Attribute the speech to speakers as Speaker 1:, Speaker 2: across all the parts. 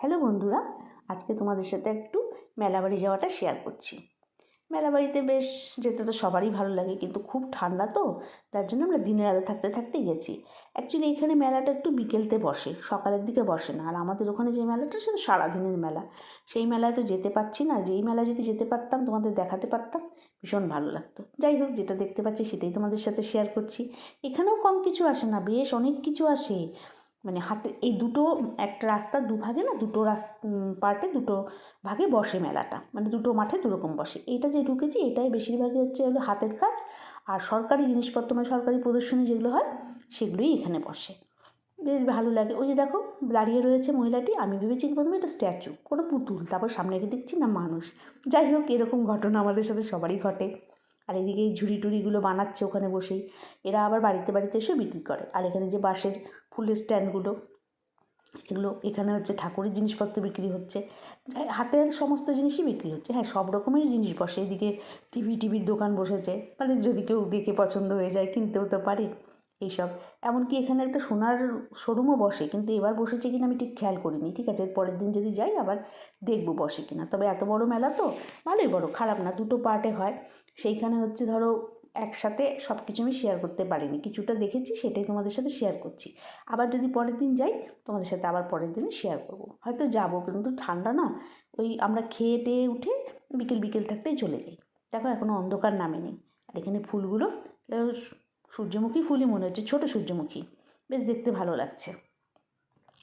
Speaker 1: Hello বন্ধুরা, আজকে তোমাদের সাথে একটু মেলাবাড়ি যাওয়াটা শেয়ার করছি। মেলাবাড়িতে বেশ যেতে তো সবারই ভালো লাগে, কিন্তু খুব ঠান্ডা তো, তার জন্য আমরা দিনের আলো থাকতে থাকতে গেছি। অ্যাকচুয়ালি এখানে মেলাটা একটু বিকেলতে বসে, সকালের দিকে বসে না, আর আমাদের ওখানে যে মেলাটা সেটা সারাদিনের মেলা। সেই মেলায় তো যেতে পারছি না, যেই মেলায় যদি যেতে পারতাম, তোমাদের দেখাতে পারতাম, ভীষণ ভালো লাগতো। যাই হোক, যেটা দেখতে পাচ্ছি সেটাই তোমাদের সাথে শেয়ার করছি। এখানেও কম কিছু আসে না, বেশ অনেক কিছু আসে। মানে হাতে, এই দুটো একটা রাস্তার দুভাগে না, দুটো রাস্তা পার্টে দুটো ভাগে বসে মেলাটা। মানে দুটো মাঠে দুরকম বসে। এইটা যে ঢুকেছি, এটাই বেশিরভাগই হচ্ছে হলো হাতের কাজ। আর সরকারি জিনিসপত্র মানে সরকারি প্রদর্শনী যেগুলো হয়, সেগুলোই এখানে বসে। বেশ ভালো লাগে। ওই যে দেখো, দাঁড়িয়ে রয়েছে মহিলাটি, আমি ভেবেছি কি প্রথমে এটা স্ট্যাচু, কোনো পুতুল, তারপর সামনে গিয়ে দেখছি না মানুষ। যাই হোক, এরকম ঘটনা আমাদের সাথে সবারই ঘটে। আর এদিকে ঝুড়ি টুড়িগুলো বানাচ্ছে ওখানে বসেই। এরা আবার বাড়িতে বাড়িতে এসে বিক্রি করে। আর এখানে যে বাঁশের ফুলের স্ট্যান্ডগুলো। এগুলো এখানে হচ্ছে ঠাকুরের জিনিসপত্র বিক্রি হচ্ছে। হাতের সমস্ত জিনিসই বিক্রি হচ্ছে। হ্যাঁ সব রকমেরই জিনিস বসে। এদিকে টিভি, টিভির দোকান বসেছে। মানে যদি কেউ দেখে পছন্দ হয়ে যায়, কিনতেও তো পারে এইসব। এমনকি এখানে একটা সোনার শোরুমও বসে, কিন্তু এবার বসেছে কিনা আমি ঠিক খেয়াল করিনি, ঠিক আছে? পরের দিন যদি যাই, আবার দেখব বসে কিনা। তবে এত বড় মেলা তো? ভালোই বড়, খারাপ না, দুটো পার্টে হয়। সেইখানে হচ্ছে ধরো একসাথে সব কিছু আমি শেয়ার করতে পারিনি। কিছুটা দেখেছি, সেটাই তোমাদের সাথে শেয়ার করছি। আবার যদি পরের দিন যাই, তোমাদের সাথে আবার পরের দিনে শেয়ার করব। হয়তো যাব, কিন্তু ঠান্ডা না, ওই আমরা খেয়ে টেয়ে উঠে বিকেল বিকেল থাকতেই চলে যাই। দেখো এখনও অন্ধকার নামেনি। আর এখানে ফুলগুলো সূর্যমুখী ফুলই মনে হচ্ছে, ছোটো সূর্যমুখী। বেশ দেখতে ভালো লাগছে।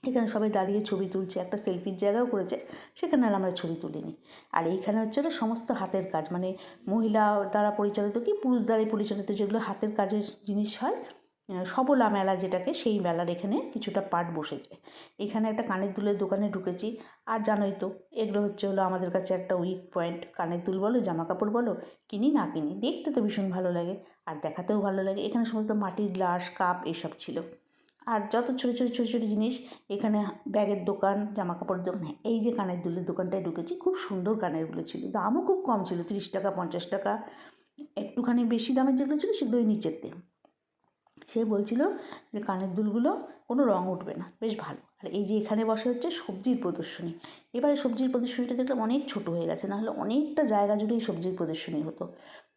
Speaker 1: এখানে সবাই দাঁড়িয়ে ছবি তুলছে, একটা সেলফির জায়গাও করেছে, সেখানে আর আমরা ছবি তুলিনি। আর এইখানে হচ্ছে এটা সমস্ত হাতের কাজ মানে মহিলা দ্বারা পরিচালিত কি, পুরুষ দ্বারা পরিচালিত যেগুলো হাতের কাজের জিনিস হয় সবলা মেলা যেটাকে, সেই মেলার এখানে কিছুটা পার্ট বসেছে। এখানে একটা কানের দুলের দোকানে ঢুকেছি, আর জানোই তো, এগুলো হচ্ছে হলো আমাদের কাছে একটা উইক পয়েন্ট কানের দুল বলো জামা কাপড় বলো, কিনি না কিনি, দেখতে তো ভীষণ ভালো লাগে, আর দেখাতেও ভালো লাগে। এখানে সমস্ত মাটির গ্লাস, কাপ এইসব ছিল। আর যত ছোটো ছোটো ছোটো ছোটো জিনিস, এখানে ব্যাগের দোকান জামা কাপড়ের দোকান, এই যে কানের দুলের দোকানটায় ঢুকেছি, খুব সুন্দর কানেরগুলো ছিল। দামও খুব কম ছিল, তিরিশ টাকা, পঞ্চাশ টাকা। একটুখানি বেশি দামের যেগুলো ছিল সেগুলো নিচেতে সে বলছিল যে কানের দুলগুলো কোনো রঙ উঠবে না, বেশ ভালো। আর এই যে এখানে বসে হচ্ছে সবজির প্রদর্শনী। এবারে সবজির প্রদর্শনীটা দেখলাম অনেক ছোটো হয়ে গেছে, নাহলে অনেকটা জায়গা জুড়েই সবজির প্রদর্শনী হতো।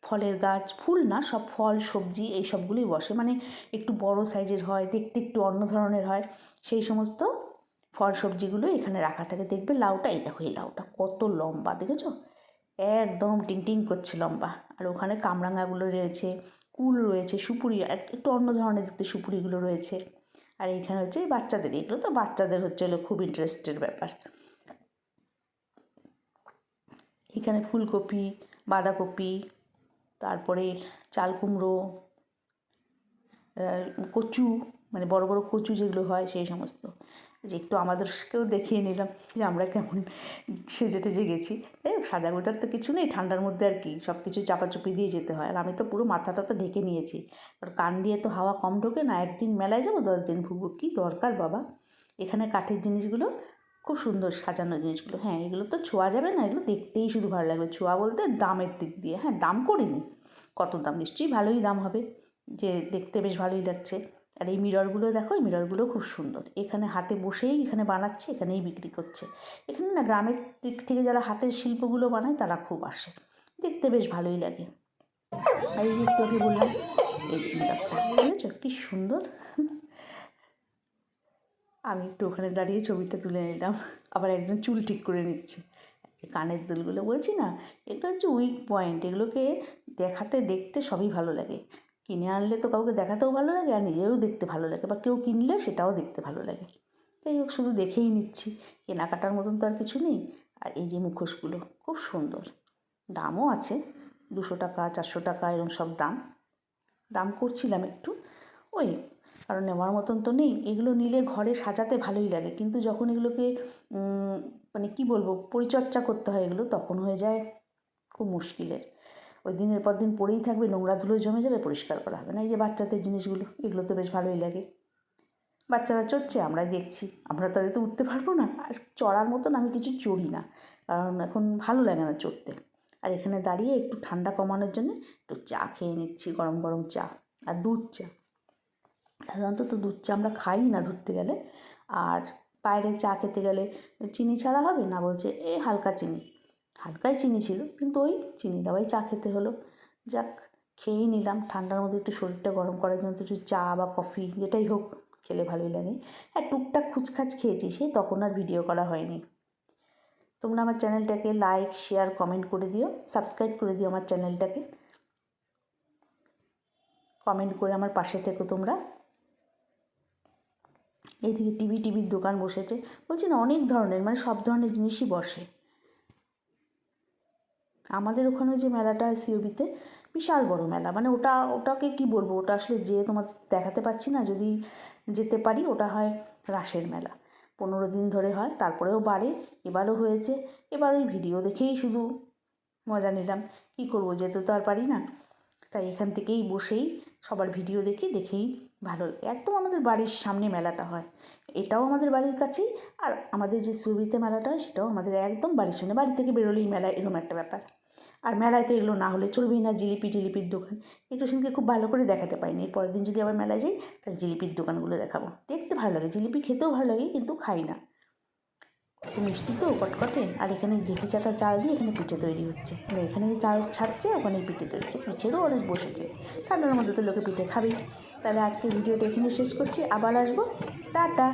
Speaker 1: ফলের গাছ, ফুল না, সব ফল, সবজি এই সবগুলোই বসে। মানে একটু বড় সাইজের হয়, দেখতে একটু অন্য ধরনের হয়। সেই সমস্ত ফল, সবজিগুলো এখানে রাখা থাকে। দেখবে লাউটা, এই দেখো, এই লাউটা কত লম্বা, দেখেছ? একদম টিং টিং করছে লম্বা। আর ওখানে কামরাঙাগুলো রয়েছে, কুল রয়েছে, সুপুরি একটু অন্য ধরনের দেখতে সুপুরিগুলো রয়েছে। আর এইখানে হচ্ছে বাচ্চাদের, এগুলো তো বাচ্চাদের হচ্ছে হলো খুব ইন্টারেস্টের ব্যাপার। এখানে ফুলকপি, বাঁধাকপি তারপরে চাল কুমড়ো কচু মানে বড় বড় কচু যেগুলো হয় সেই সমস্ত। যে একটু আমাদেরকেও দেখিয়ে নিলাম যে আমরা কেমন সেজে টেজে গেছি। হোক সাজা গোজার তো কিছু নেই, ঠান্ডার মধ্যে আর কি সব কিছু চাপাচুপি দিয়ে যেতে হয়। আর আমি তো পুরো মাথাটা তো ঢেকে নিয়েছি। আর কান দিয়ে তো হাওয়া কম ঢোকে না, একদিন মেলায় যাব, দশ দিন ঘুরবো কী দরকার বাবা? এখানে কাঠের জিনিসগুলো খুব সুন্দর সাজানো জিনিসগুলো। হ্যাঁ এগুলো তো ছোঁয়া যাবে না, এগুলো দেখতেই শুধু ভালো লাগবে। ছোঁয়া বলতে দামের দিক দিয়ে। হ্যাঁ দাম করিনি। কত দাম? নিশ্চয়ই ভালোই দাম হবে। যে দেখতে বেশ ভালোই লাগছে। আর এই মিররগুলো দেখো, এই মিররগুলো খুব সুন্দর। এখানে হাতে বসেই এখানে বানাচ্ছে, এখানেই বিক্রি করছে। এখানে না গ্রামের দিক থেকে যারা হাতের শিল্পগুলো বানায়, তারা খুব আসে। দেখতে বেশ ভালোই লাগে। আর এই একটু বললাম, এই কী সুন্দর। আমি একটু ওখানে দাঁড়িয়ে ছবিটা তুলে নিলাম। আবার একজন চুল ঠিক করে নিচ্ছে। কানের দুলগুলো বলছি না? এগুলো হচ্ছে উইক পয়েন্ট এগুলোকে দেখাতে, দেখতে সবই ভালো লাগে। কিনে আনলে তো কাউকে দেখাতেও ভালো লাগে, আর নিজেও দেখতে ভালো লাগে, বা কেউ কিনলে সেটাও দেখতে ভালো লাগে। যাই হোক, শুধু দেখেই নিচ্ছি। কেনাকাটার মতন তো আর কিছু নেই। আর এই যে মুখোশগুলো, খুব সুন্দর। দামও আছে। দুশো টাকা, চারশো টাকা এরকম সব দাম। দাম করছিলাম একটু। ওই কারণ নেওয়ার মতন তো নেই, এগুলো নিলে ঘরে সাজাতে ভালোই লাগে। কিন্তু যখন এগুলোকে মানে কি বলব, পরিচর্যা করতে হয় এগুলো, তখন হয়ে যায় খুব মুশকিলের। ওই দিনের পর দিন পড়েই থাকবে, নোংরা ধুলো জমে যাবে, পরিষ্কার করা হবে না। এই যে বাচ্চাদের জিনিসগুলো, এগুলো তো বেশ ভালোই লাগে। বাচ্চারা চড়ছে, আমরাই দেখছি। আমরা তো আর তো উঠতে পারব না। আর চড়ার মতন আমি কিছু চড়ি না, কারণ এখন ভালো লাগে না চড়তে। আর এখানে দাঁড়িয়ে একটু ঠান্ডা কমানোর জন্য একটু চা খেয়ে নিচ্ছি, গরম গরম চা, আর দুধ চা। সাধারণত তো দুধ চা আমরা খাই না ধরতে গেলে। আর বাইরে চা খেতে গেলে চিনি ছাড়া হবে না বলছে, এ হালকা চিনি। হালকাই চিনি ছিল, কিন্তু ওই চিনি দেওয়াই চা খেতে হলো। যাক, খেয়েই নিলাম। ঠান্ডার মধ্যে একটু শরীরটা গরম করার জন্য একটু চা বা কফি যেটাই হোক খেলে ভালোই লাগে। হ্যাঁ টুকটাক খুচখাচ খেয়েছি সে তখন আর ভিডিও করা হয়নি। তোমরা আমার চ্যানেলটাকে লাইক, শেয়ার, কমেন্ট করে দিও। সাবস্ক্রাইব করে দিও আমার চ্যানেলটাকে। কমেন্ট করে আমার পাশে থেকো তোমরা। এইদিকে টিভি, টিভির দোকান বসেছে। বলছি, না, অনেক ধরনের মানে সব ধরনের জিনিসই বসে। আমাদের ওখানে যে মেলাটা হয় সিওবিতে বিশাল বড় মেলা। মানে ওটা, ওটাকে কি বলব? ওটা আসলে যে তোমার দেখাতে পারছি না, যদি যেতে পারি, ওটা হয় রাসের মেলা। পনেরো দিন ধরে হয়, তারপরেও বাড়ে, এবারও হয়েছে। এবার ওই ভিডিও দেখেই শুধু মজা নিলাম। কী করব, যেতে তো আর পারি না। তাই এখান থেকেই বসেই সবার ভিডিও দেখি দেখেই ভালো লাগে। একদম আমাদের বাড়ির সামনে মেলাটা হয়। এটাও আমাদের বাড়ির কাছেই। আর আমাদের যে সুবিতে মেলাটা হয়, সেটাও আমাদের একদম বাড়ির সামনে। বাড়ি থেকে বেরোলেই মেলা এরকম একটা ব্যাপার। আর মেলায় তো এগুলো না হলে চলবেই না জিলিপি টিলিপির দোকান। একটু সেদিনকে খুব ভালো করে দেখাতে পারিনি। পরের দিন যদি আবার মেলায় যাই, তাহলে জিলিপির দোকানগুলো দেখাবো। দেখতে ভালো লাগে। জিলিপি খেতেও ভালো লাগে, কিন্তু খাই না। কত মিষ্টি তো, কটকটে। আর এখানে ঢেঁকি চাটা চাল দিয়ে এখানে পিঠে তৈরি হচ্ছে। এখানে চাল ছাড়ছে, ওখানে পিঠে তৈরি হচ্ছে। পিঠেরও অনেক বসেছে। ঠান্ডার মধ্যে তো লোকে পিঠে খাবেই। তাহলে আজকে ভিডিওটা এখানে শেষ করছি। আবার আসব। টাটা।